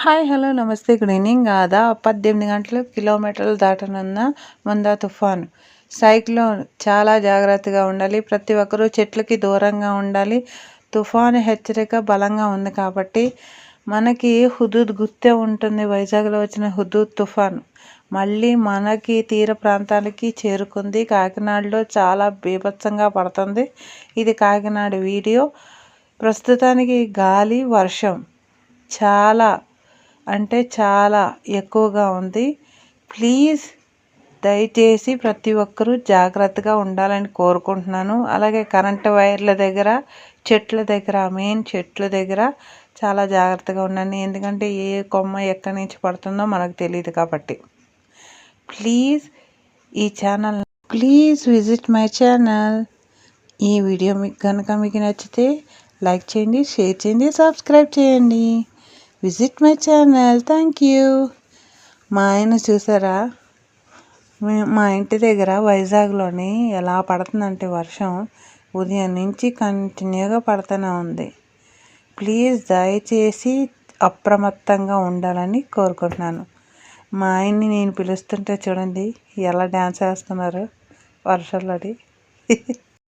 Hi hello నమస్తే good evening. ఆదా పద్దెనిమిది గంటలు కిలోమీటర్లు దాటనున్న ముందా తుఫాన్. సైక్లోన్ చాలా జాగ్రత్తగా ఉండాలి. ప్రతి ఒక్కరూ చెట్లకి దూరంగా ఉండాలి. తుఫాను హెచ్చరిక బలంగా ఉంది కాబట్టి మనకి హుదూద్ గుర్తే ఉంటుంది. వైజాగ్లో వచ్చిన హుదూద్ తుఫాన్ మళ్ళీ మనకి తీర ప్రాంతాలకి చేరుకుంది. కాకినాడలో చాలా బీభత్సంగా పడుతుంది. ఇది కాకినాడ వీడియో. ప్రస్తుతానికి గాలి వర్షం చాలా అంటే చాలా ఎక్కువగా ఉంది. ప్లీజ్ దయచేసి ప్రతి ఒక్కరూ జాగ్రత్తగా ఉండాలని కోరుకుంటున్నాను. అలాగే కరెంటు వైర్ల దగ్గర చెట్ల దగ్గర మెయిన్ చెట్ల దగ్గర చాలా జాగ్రత్తగా ఉండండి. ఎందుకంటే ఏ కొమ్మ ఎక్కడి నుంచి పడుతుందో మనకు తెలియదు కాబట్టి. ప్లీజ్ ఈ channel please visit my channel. ఈ వీడియో మీకు కనుక మీకు నచ్చితే లైక్ చేయండి షేర్ చేయండి సబ్స్క్రైబ్ చేయండి. Visit my channel. Thank you. మా ఆయన చూసారా? మా ఇంటి దగ్గర వైజాగ్లోని ఎలా పడుతుందంటే వర్షం ఉదయం నుంచి కంటిన్యూగా పడుతూనే ఉంది. ప్లీజ్ దయచేసి అప్రమత్తంగా ఉండాలని కోరుకుంటున్నాను. మా ఆయన్ని నేను పిలుస్తుంటే చూడండి ఎలా డ్యాన్స్ వేస్తున్నారు వర్షంలోని